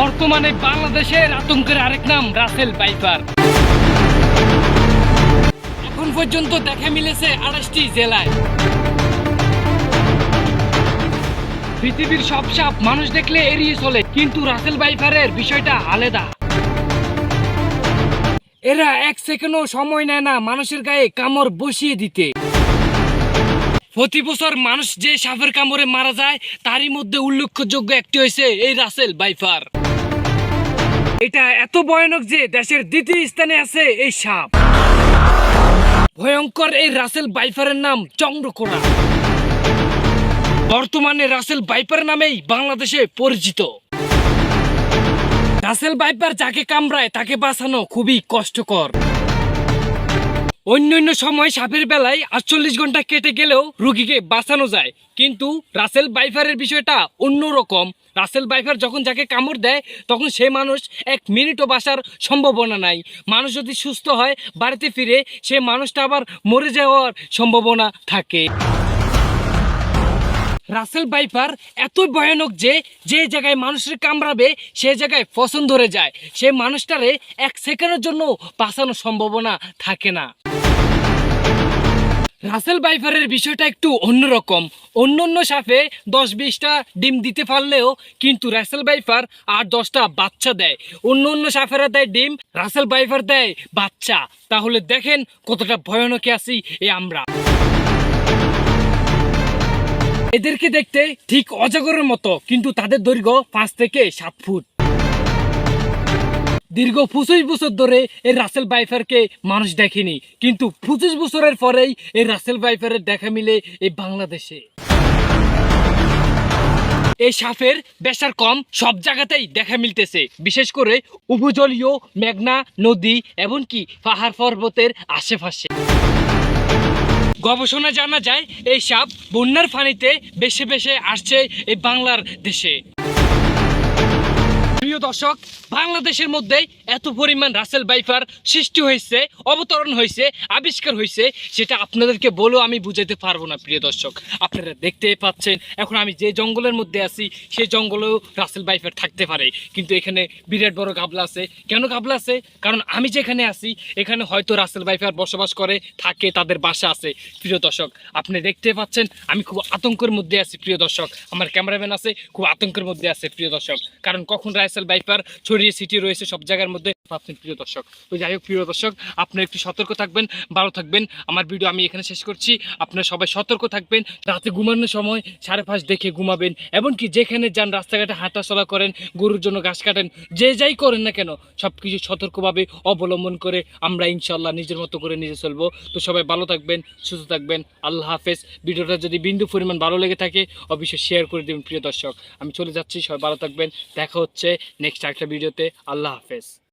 বর্তমানে বাংলাদেশের আতঙ্কের আরেক নাম, রাসেল বাইপার এখন পর্যন্ত দেখা মিলেছে আড়াইশটি জেলায়। পৃথিবীর সব সাপ মানুষ দেখলে এড়িয়ে চলে, কিন্তু রাসেল বাইফারের বিষয়টা আলাদা। এরা এক সেকেন্ডও সময় নেয় না মানুষের গায়ে কামড় বসিয়ে দিতে। প্রতি বছর মানুষ যে সাপের কামড়ে মারা যায়, তারই মধ্যে উল্লেখযোগ্য একটি হয়েছে এই রাসেল বাইফার এটা এত ভয়ানক যে দেশের দ্বিতীয় স্থানে আছে এই সাপ। ভয়ঙ্কর এই রাসেল বাইফারের নাম চন্দ্রকোনা। বর্তমানে রাসেল বাইপার নামেই বাংলাদেশে পরিচিত। রাসেল বাইপার যাকে কামড়ায় তাকে বাঁচানো খুবই কষ্টকর। অন্য অন্য সময় সাপের বেলায় আটচল্লিশ ঘণ্টা কেটে গেলেও রুগীকে বাঁচানো যায়। কিন্তু রাসেল বাইফারের বিষয়টা অন্যরকম। রাসেল বাইফার যখন যাকে কামড় দেয়, তখন সে মানুষ এক মিনিটও বাঁচার সম্ভাবনা নাই। মানুষ যদি সুস্থ হয়, বাড়িতে ফিরে সে মানুষটা আবার মরে যাওয়ার সম্ভাবনা থাকে। রাসেল বাইপার এতই ভয়ানক যে যে জায়গায় মানুষের কামড়াবে, সে জায়গায় পছন্দ ধরে যায়। সে মানুষটারে এক সেকেন্ডের জন্য বাঁচানোর সম্ভাবনা থাকে না। রাসেল বাইফারের বিষয়টা একটু অন্যরকম। অন্য অন্য সাপে দশ বিশটা ডিম দিতে পারলেও কিন্তু রাসেল বাইফার আর দশটা বাচ্চা দেয়। অন্য অন্য সাপেরা দেয় ডিম, রাসেল বাইফার দেয় বাচ্চা। তাহলে দেখেন কতটা ভয়ানকে আছি এ আমরা। এদেরকে দেখতে ঠিক অজাগরের মতো, কিন্তু তাদের দৈর্ঘ্য পাঁচ থেকে সাত ফুট। দীর্ঘ পঁচিশ বছর ধরে এই রাসেল বাইফারকে মানুষ দেখেনি। কিন্তু পঁচিশ বছরের পরেই এই রাসেল বাইফারের দেখা মিলে এই বাংলাদেশে। এই সাপের বেশার কম সব জায়গাতেই দেখা মিলতেছে। বিশেষ করে উপজলীয় মেঘনা নদী, এমনকি পাহাড় পর্বতের আশেপাশে। গবেষণা জানা যায়, এই সাপ বন্যার পানিতে বেশি বেশি আসছে এই বাংলার দেশে। প্রিয় দর্শক, বাংলাদেশের মধ্যে এত পরিমাণ রাসেল বাইফার সৃষ্টি হয়েছে, অবতরণ হয়েছে, আবিষ্কার হয়েছে, সেটা আপনাদেরকে বলেও আমি বুঝাতে পারব না, প্রিয় দর্শক। আপনারা দেখতেই পাচ্ছেন, এখন আমি যে জঙ্গলের মধ্যে আছি, সেই জঙ্গলেও রাসেল বাইফার থাকতে পারে। কিন্তু এখানে বিরাট বড় গাবলা আছে। কেন গাবলা আছে? কারণ আমি যেখানে আছি, এখানে হয়তো রাসেল বাইফার বসবাস করে, থাকে, তাদের বাসা আছে, প্রিয় দর্শক। আপনি দেখতে পাচ্ছেন, আমি খুব আতঙ্কের মধ্যে আছি, প্রিয় দর্শক। আমার ক্যামেরাম্যান আছে, খুব আতঙ্কের মধ্যে আছে, প্রিয় দর্শক। কারণ কখন রাইসেল বাইপার ছড়িয়ে সিটি রয়েছে সব জায়গার মধ্যে। পাচ্ছেন প্রিয় দর্শক, তো যাই হোক প্রিয় দর্শক আপনারা একটু সতর্ক থাকবেন, ভালো থাকবেন। আমার ভিডিও আমি এখানে শেষ করছি। আপনারা সবাই সতর্ক থাকবেন, রাতে ঘুমানোর সময় সাড়ে পাঁচ দেখে ঘুমাবেন, এমনকি যেখানে যান, রাস্তাঘাটে হাঁটাচলা করেন, গরুর জন্য ঘাস কাটেন, যে যাই করেন না কেন সব কিছু সতর্কভাবে অবলম্বন করে আমরা ইনশাল্লাহ নিজের মতো করে নিজে চলবো। তো সবাই ভালো থাকবেন, সুস্থ থাকবেন, আল্লাহ হাফেজ। ভিডিওটা যদি বিন্দু পরিমাণ ভালো লেগে থাকে, অবশ্যই শেয়ার করে দেবেন, প্রিয় দর্শক। আমি চলে যাচ্ছি, সবাই ভালো থাকবেন, দেখা হচ্ছে নেক্সট একটা ভিডিওতে আল্লাহ হাফেজ।